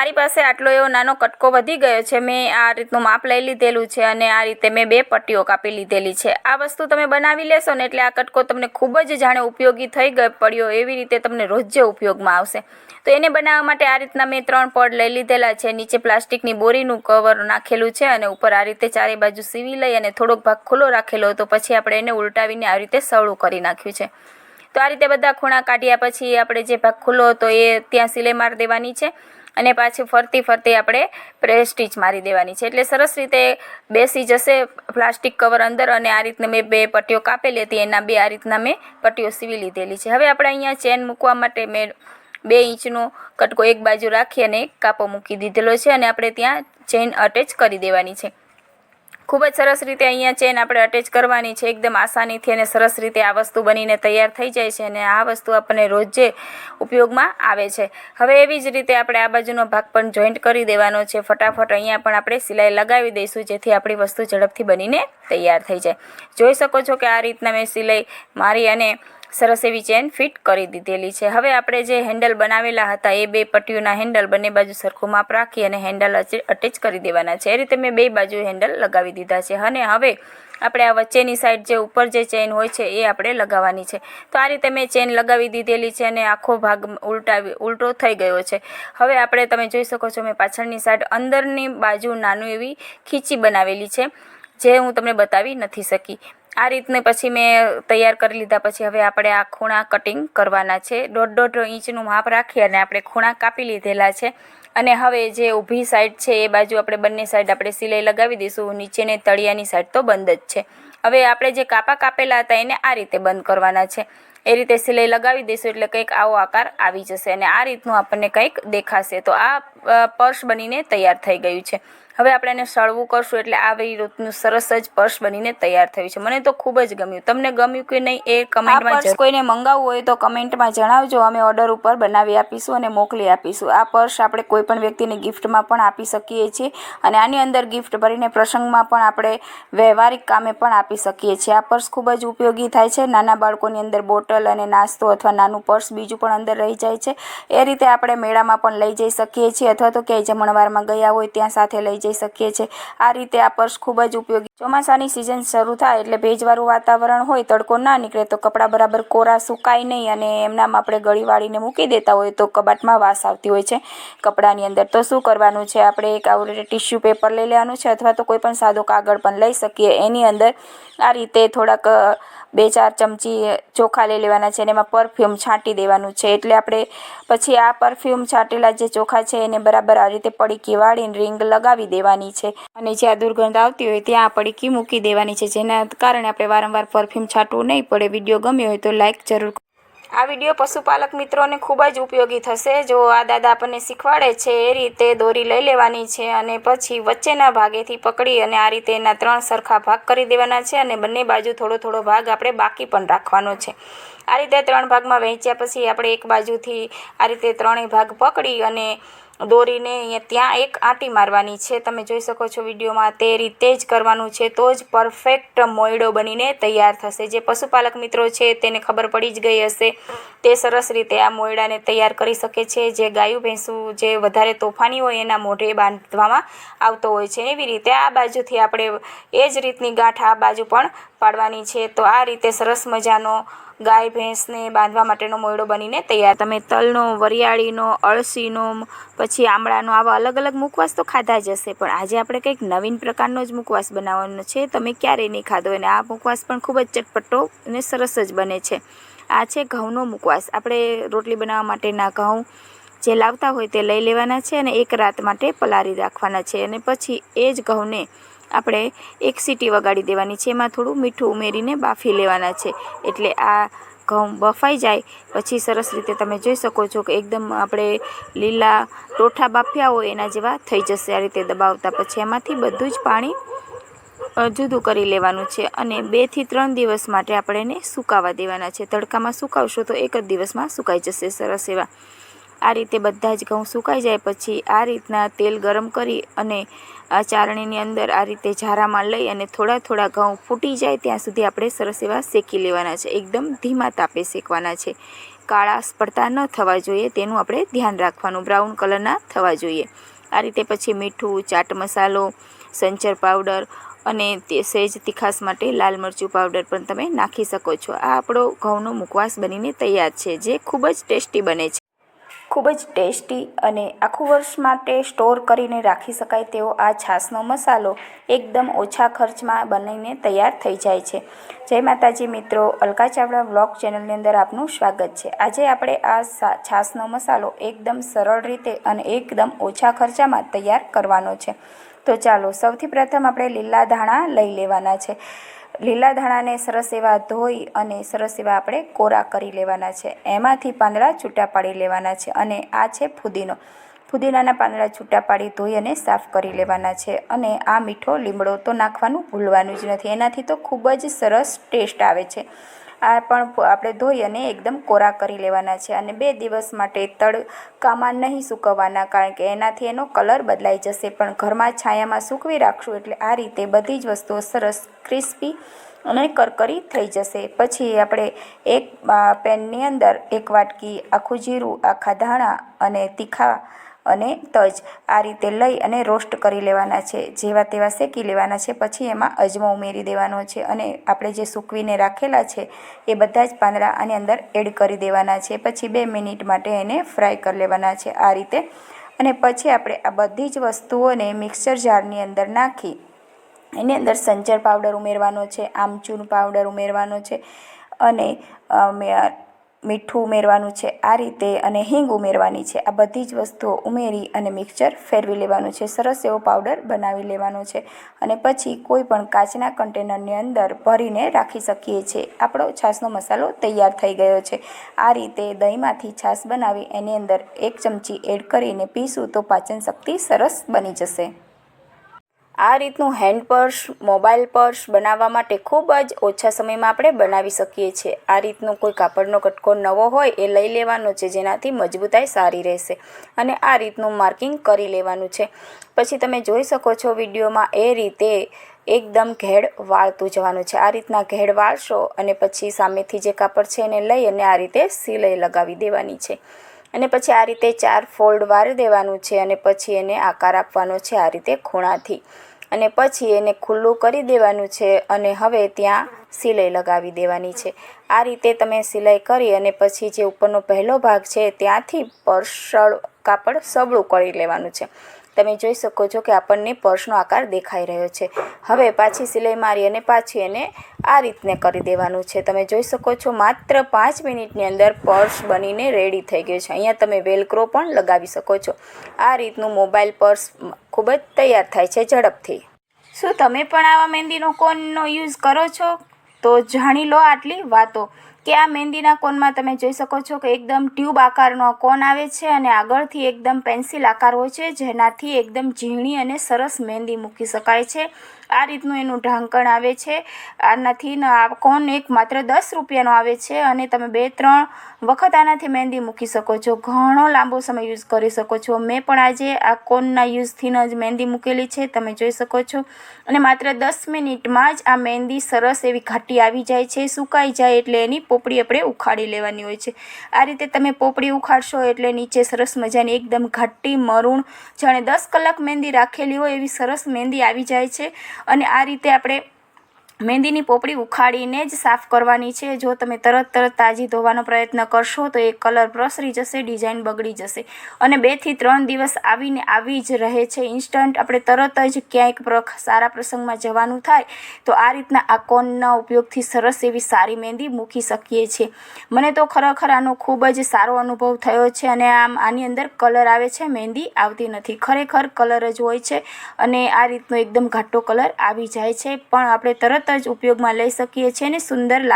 મારી પાસે આટલો એવો નાનો કટકો વધી ગયો છે, મેં આ રીતનું માપ લઈ લીધેલું છે અને આ રીતે મેં બે પટ્ટીઓ કાપી લીધેલી છે. આ વસ્તુ તમે બનાવી લેશો ને એટલે આ કટકો તમને ખૂબ જ જાણે ઉપયોગી થઈ ગયો, પડ્યો, એવી રીતે તમને રોજે ઉપયોગમાં આવશે. તો એને બનાવવા માટે આ રીતના મેં ત્રણ પડ લઈ લીધેલા છે, નીચે પ્લાસ્ટિકની બોરીનું કવર નાખેલું છે અને ઉપર આ રીતે ચારે બાજુ સીવી લઈ અને થોડોક ભાગ ખુલ્લો રાખેલો હતો, પછી આપણે એને ઉલટાવીને આ રીતે સળું કરી નાખ્યું છે. તો આ રીતે બધા ખૂણા કાઢ્યા પછી આપણે જે ભાગ ખુલ્લો હતો એ ત્યાં સિલાઈ મારી દેવાની છે. અને પાછી ફરતી ફરતી આપણે પ્રેસ સ્ટીચ મારી દેવાની છે. એટલે સરસ રીતે બેસી જશે પ્લાસ્ટિક કવર અંદર અને આ રીતના મેં બે પટ્ટીઓ કાપેલી હતી એના બે આ રીતના મેં પટ્ટીઓ સીવી લીધેલી છે. હવે આપણે અહીંયા ચેન મૂકવા માટે મેં બે ઇંચનો કટકો એક બાજુ રાખી અને કાપો મૂકી દીધેલો છે અને આપણે ત્યાં ચેન અટેચ કરી દેવાની છે. ખૂબ જ સરસ રીતે અહીંયા ચેન આપણે અટેચ કરવાની છે. એકદમ આસાનીથી અને સરસ રીતે આ વસ્તુ બનીને તૈયાર થઈ જાય છે અને આ વસ્તુ આપણને રોજે ઉપયોગમાં આવે છે. હવે એવી જ રીતે આપણે આ બાજુનો ભાગ પણ જોઈન્ટ કરી દેવાનો છે. ફટાફટ અહીંયા પણ આપણે સિલાઈ લગાવી દઈશું, જેથી આપણી વસ્તુ ઝડપથી બનીને તૈયાર થઈ જાય. જોઈ શકો છો કે આ રીતના મેં સિલાઈ મારી અને સરસ એવી ચેન ફિટ કરી દીધેલી છે. હવે આપણે જે હેન્ડલ બનાવેલા હતા, એ બે પટ્ટીઓના હેન્ડલ બંને બાજુ સરખું માપ રાખી અને હેન્ડલ અટેચ કરી દેવાના છે. એ રીતે મેં બે બાજુ હેન્ડલ લગાવી દીધા છે. અને હવે આપણે આ વચ્ચેની સાઈડ જે ઉપર જે ચેન હોય છે, એ આપણે લગાવવાની છે. તો આ રીતે મેં ચેન લગાવી દીધેલી છે અને આખો ભાગ ઉલટાવી, ઉલટો થઈ ગયો છે. હવે આપણે તમે જોઈ શકો છો, મેં પાછળની સાઈડ અંદરની બાજુ નાનું એવી ખીચી બનાવેલી છે, જે હું તમને બતાવી નથી શકી. આ રીતને પછી મેં તૈયાર કરી લીધા. પછી હવે આપણે આ ખૂણા કટિંગ કરવાના છે. દોઢ દોઢ ઇંચનું માપ રાખી અને આપણે ખૂણા કાપી લીધેલા છે. અને હવે જે ઊભી સાઈડ છે એ બાજુ આપણે બંને સાઈડ આપણે સિલાઈ લગાવી દઈશું. નીચેને તળિયાની સાઈડ તો બંધ જ છે. હવે આપણે જે કાપા કાપેલા હતા એને આ રીતે બંધ કરવાના છે. એ રીતે સિલાઈ લગાવી દઈશું એટલે કંઈક આવો આકાર આવી જશે અને આ રીતનું આપણને કંઈક દેખાશે. તો આ પર્સ બનીને તૈયાર થઈ ગયું છે. હવે આપણે એને સળવું કરશું એટલે આવી રીતનું સરસ જ પર્સ બનીને તૈયાર થયું છે. મને તો ખૂબ જ ગમ્યું. તમને ગમ્યું કે નહીં એ કમેન્ટમાં પર્સ કોઈને મંગાવવું હોય તો કમેન્ટમાં જણાવજો. અમે ઓર્ડર ઉપર બનાવી આપીશું અને મોકલી આપીશું. આ પર્સ આપણે કોઈ પણ વ્યક્તિને ગિફ્ટમાં પણ આપી શકીએ છીએ અને આની અંદર ગિફ્ટ ભરીને પ્રસંગમાં પણ આપણે વ્યવહારિક કામે પણ આપી શકીએ છીએ. આ પર્સ ખૂબ જ ઉપયોગી થાય છે. નાના બાળકોની અંદર બોટલ અને નાસ્તો અથવા નાનું પર્સ બીજું પણ અંદર રહી જાય છે. એ રીતે આપણે મેળામાં પણ લઈ જઈ શકીએ છીએ અથવા તો ક્યાંય જમણવારમાં ગયા હોય ત્યાં સાથે લઈ જઈ શકીએ છીએ. આ રીતે આ પર્સ ખૂબ જ ઉપયોગી ચોમાસાની સિઝન શરૂ થાય એટલે ભેજવાળું વાતાવરણ હોય, તડકો ના નીકળે તો કપડાં બરાબર કોરા સુકાય નહીં અને એમનામાં આપણે ગળી વાળીને મૂકી દેતા હોય તો કબાટમાં વાસ આવતી હોય છે. કપડાની અંદર તો શું કરવાનું છે? આપણે એક આવી રીતે ટિશ્યુ પેપર લઈ લેવાનું છે અથવા તો કોઈ પણ સાદો કાગળ પણ લઈ શકીએ. એની અંદર આ રીતે થોડાક બે ચાર ચમચી ચોખા લઈ લેવાના છે અને એમાં પરફ્યુમ છાંટી દેવાનું છે. એટલે આપણે પછી આ પરફ્યુમ છાંટેલા જે ચોખા છે એને બરાબર આ રીતે પડીકી વાળીને રિંગ લગાવી દેવાની છે. અને જ્યાં દુર્ગંધ આવતી હોય ત્યાં પડીકી મૂકી દેવાની છે. જેના કારણે આપણે વારંવાર પરફ્યુમ છાંટવું નહીં પડે. વીડિયો ગમ્યો હોય તો લાઇક જરૂર આ વીડિયો પશુપાલક મિત્રોને ખૂબ જ ઉપયોગી થશે. જો આ દાદા આપણને શીખવાડે છે, એ રીતે દોરી લઈ લેવાની છે અને પછી વચ્ચેના ભાગેથી પકડી અને આ રીતે એના ત્રણ સરખા ભાગ કરી દેવાના છે અને બંને બાજુ થોડો થોડો ભાગ આપણે બાકી પણ રાખવાનો છે. આ રીતે ત્રણ ભાગમાં વહેંચ્યા પછી આપણે એક બાજુથી આ રીતે ત્રણેય ભાગ પકડી અને દોરીને અહીંયા ત્યાં એક આંટી મારવાની છે. તમે જોઈ શકો છો વિડીયોમાં તે રીતે જ કરવાનું છે. તો જ પરફેક્ટ મોયડો બનીને તૈયાર થશે. જે પશુપાલક મિત્રો છે તેને ખબર પડી જ ગઈ હશે. તે સરસ રીતે આ મોયડાને તૈયાર કરી શકે છે. જે ગાયું, ભેંસું જે વધારે તોફાની હોય એના મોઢે બાંધવામાં આવતો હોય છે. એવી રીતે આ બાજુથી આપણે એ જ રીતની ગાંઠ આ બાજુ પણ પાડવાની છે. તો આ રીતે સરસ મજાનો ગાય ભેંસને બાંધવા માટેનો મોયડો બનીને તૈયાર. તમે તલનો, વરિયાળીનો, અળસીનો, પછી આમળાનો આવા અલગ અલગ મુખવાસ તો ખાધા જ હશે. પણ આજે આપણે કંઈક નવીન પ્રકારનો જ મુખવાસ બનાવવાનો છે. તમે ક્યારેય નહીં ખાધો અને આ મુખવાસ પણ ખૂબ જ ચટપટો અને સરસ જ બને છે. આ છે ઘઉંનો મુખવાસ. આપણે રોટલી બનાવવા માટેના ઘઉં જે લાવતા હોય તે લઈ લેવાના છે અને એક રાત માટે પલાળી રાખવાના છે. અને પછી એ જ ઘઉંને આપણે એક સીટી વગાડી દેવાની છે. એમાં થોડું મીઠું ઉમેરીને બાફી લેવાના છે. એટલે આ ઘઉં બફાઈ જાય પછી સરસ રીતે તમે જોઈ શકો છો કે એકદમ આપણે લીલા ટોઠા બાફ્યા હોય એના જેવા થઈ જશે. આ રીતે દબાવતા પછી એમાંથી બધું જ પાણી જુદું કરી લેવાનું છે અને બેથી ત્રણ દિવસ માટે આપણે એને સુકાવા દેવાના છે. તડકામાં સુકાવશો તો એક જ દિવસમાં સુકાઈ જશે સરસ એવા. આ રીતે બધા જ ઘઉં સુકાઈ જાય પછી આ રીતના તેલ ગરમ કરી અને આ ચારણીની અંદર આ રીતે ઝારામાં લઈ અને થોડા થોડા ઘઉં ફૂટી જાય ત્યાં સુધી આપણે સરસ એવા શેકી લેવાના છે. એકદમ ધીમા તાપે શેકવાના છે. કાળા પડતા ન થવા જોઈએ, તેનું આપણે ધ્યાન રાખવાનું, બ્રાઉન કલરના થવા જોઈએ. આ રીતે પછી મીઠું, ચાટ મસાલો, સંચર પાવડર અને તે સહેજ તીખાસ માટે લાલ મરચું પાવડર પણ તમે નાખી શકો છો. આ આપણો ઘઉંનો મુકવાસ બનીને તૈયાર છે, જે ખૂબ જ ટેસ્ટી બને છે. ખૂબ જ ટેસ્ટી અને આખું વર્ષ માટે સ્ટોર કરીને રાખી શકાય તેવો આ છાશનો મસાલો એકદમ ઓછા ખર્ચમાં બનીને તૈયાર થઈ જાય છે. જય માતાજી મિત્રો, અલકા ચાવડા વ્લોગ ચેનલની અંદર આપનું સ્વાગત છે. આજે આપણે આ છાશનો મસાલો એકદમ સરળ રીતે અને એકદમ ઓછા ખર્ચામાં તૈયાર કરવાનો છે. તો ચાલો, સૌથી પ્રથમ આપણે લીલા ધાણા લઈ લેવાના છે. લીલા ધાણાને સરસ એવા ધોઈ અને સરસ એવા આપણે કોરા કરી લેવાના છે. એમાંથી પાંદડા છૂટા પાડી લેવાના છે અને આ છે ફુદીનો. ફુદીનાના પાંદડા છૂટા પાડી ધોઈ અને સાફ કરી લેવાના છે અને આ મીઠો લીમડો તો નાખવાનું ભૂલવાનું જ નથી. એનાથી તો ખૂબ જ સરસ ટેસ્ટ આવે છે. આ પણ આપણે ધોઈ અને એકદમ કોરા કરી લેવાના છે અને બે દિવસ માટે તડકામાં નહીં સૂકવવાના કારણ કે એનાથી એનો કલર બદલાઈ જશે. પણ ઘરમાં છાયામાં સૂકવી રાખશું એટલે આ રીતે બધી જ વસ્તુઓ સરસ ક્રિસ્પી અને કરકરી થઈ જશે. પછી આપણે એક પેનની અંદર એક વાટકી આખું જીરું, આખા ધાણા અને તીખા અને તજ આ રીતે લઈ અને રોસ્ટ કરી લેવાના છે. જેવા તેવા શેકી લેવાના છે. પછી એમાં અજમો ઉમેરી દેવાનો છે અને આપણે જે સૂકવીને રાખેલા છે એ બધા જ પાંદડા આની અંદર એડ કરી દેવાના છે. પછી બે મિનિટ માટે એને ફ્રાય કરી લેવાના છે આ રીતે. અને પછી આપણે આ બધી જ વસ્તુઓને મિક્સર જારની અંદર નાખી એની અંદર સંચર પાવડર ઉમેરવાનો છે, આમચૂર પાવડર ઉમેરવાનો છે અને મીઠું ઉમેરવાનું છે, આ રીતે અને હિંગ ઉમેરવાની છે. આ બધી જ વસ્તુઓ ઉમેરી અને મિક્સચર ફેરવી લેવાનું છે. સરસ એવો પાવડર બનાવી લેવાનો છે અને પછી કોઈ પણ કાચના કન્ટેનરની અંદર ભરીને રાખી શકીએ છીએ. આપણો છાશનો મસાલો તૈયાર થઈ ગયો છે. આ રીતે દહીંમાંથી છાશ બનાવી એની અંદર એક ચમચી એડ કરીને પીશું તો પાચન શક્તિ સરસ બની જશે. આ રીતનું હેન્ડ પર્સ, મોબાઈલ પર્સ બનાવવા માટે ખૂબ જ ઓછા સમયમાં આપણે બનાવી શકીએ છીએ. આ રીતનું કોઈ કાપડનો કટકો નવો હોય એ લઈ લેવાનો છે, જેનાથી મજબૂતાઈ સારી રહેશે અને આ રીતનું માર્કિંગ કરી લેવાનું છે. પછી તમે જોઈ શકો છો વિડીયોમાં એ રીતે એકદમ ઘેડ વાળતું જવાનું છે. આ રીતના ઘેડ વાળશો અને પછી સામેથી જે કાપડ છે એને લઈ અને આ રીતે સિલાઈ લગાવી દેવાની છે. અને પછી આ રીતે ચાર ફોલ્ડ વાળી દેવાનું છે અને પછી એને આકાર આપવાનો છે આ રીતે ખૂણાથી. અને પછી એને ખુલ્લું કરી દેવાનું છે અને હવે ત્યાં સિલાઈ લગાવી દેવાની છે. આ રીતે તમે સિલાઈ કરી અને પછી જે ઉપરનો પહેલો ભાગ છે, ત્યાંથી પરસળ કાપડ સબળું કરી લેવાનું છે. તમે જોઈ શકો છો કે આપણને પર્સનો આકાર દેખાઈ રહ્યો છે. હવે પાછી સિલાઈ મારી અને પાછી એને આ રીતને કરી દેવાનું છે. તમે જોઈ શકો છો માત્ર પાંચ મિનિટની અંદર પર્સ બનીને રેડી થઈ ગયું છે. અહીંયા તમે વેલક્રો પણ લગાવી શકો છો. આ રીતનું મોબાઈલ પર્સ ખૂબ જ તૈયાર થાય છે ઝડપથી. શું તમે પણ આવા મહેંદીનો કોનનો યુઝ કરો છો? તો જાણી લો આટલી વાતો. કે આ મહેંદીના કોનમાં તમે જોઈ શકો છો કે એકદમ ટ્યુબ આકારનો કોન આવે છે અને આગળથી એકદમ પેન્સિલ આકાર હોય છે, જેનાથી એકદમ ઝીણી અને સરસ મહેંદી મૂકી શકાય છે. આ રીતનું એનું ઢાંકણ આવે છે. આનાથી આ કોન એક માત્ર દસ રૂપિયાનો આવે છે અને તમે બે, ત્રણ વખત આનાથી મહેંદી મૂકી શકો છો. ઘણો લાંબો સમય યુઝ કરી શકો છો. મેં પણ આજે આ કોનના યુઝથી જ મહેંદી મૂકેલી છે, તમે જોઈ શકો છો. અને માત્ર દસ મિનિટમાં જ આ મહેંદી સરસ એવી ઘાટી આવી જાય છે, સુકાઈ જાય એટલે એની પોપડી આપણે ઉખાડી લેવાની હોય છે. આ રીતે તમે પોપડી ઉખાડશો એટલે નીચે સરસ મજાની એકદમ ઘાટી મરૂણ, જાણે દસ કલાક મહેંદી રાખેલી હોય એવી સરસ મહેંદી આવી જાય છે. અને આ રીતે આપણે મહેંદીની પોપડી ઉખાડીને જ સાફ કરવાની છે. જો તમે તરત તરત તાજી ધોવાનો પ્રયત્ન કરશો, તો એ કલર પ્રસરી જશે, ડિઝાઇન બગડી જશે અને બેથી ત્રણ દિવસ આવીને આવી જ રહે છે. ઇન્સ્ટન્ટ આપણે તરત જ ક્યાંક સારા પ્રસંગમાં જવાનું થાય, તો આ રીતના આ કોનના ઉપયોગથી સરસ એવી સારી મહેંદી મૂકી શકીએ છીએ. મને તો ખરેખર આનો ખૂબ જ સારો અનુભવ થયો છે અને આમ આની અંદર કલર આવે છે મહેંદી આવતી નથી. ખરેખર કલર જ હોય છે અને આ રીતનો એકદમ ઘાટો કલર આવી જાય છે. પણ આપણે જ ઉપયોગમાં લઈ શકીએ છીએ અને સુંદર લાગે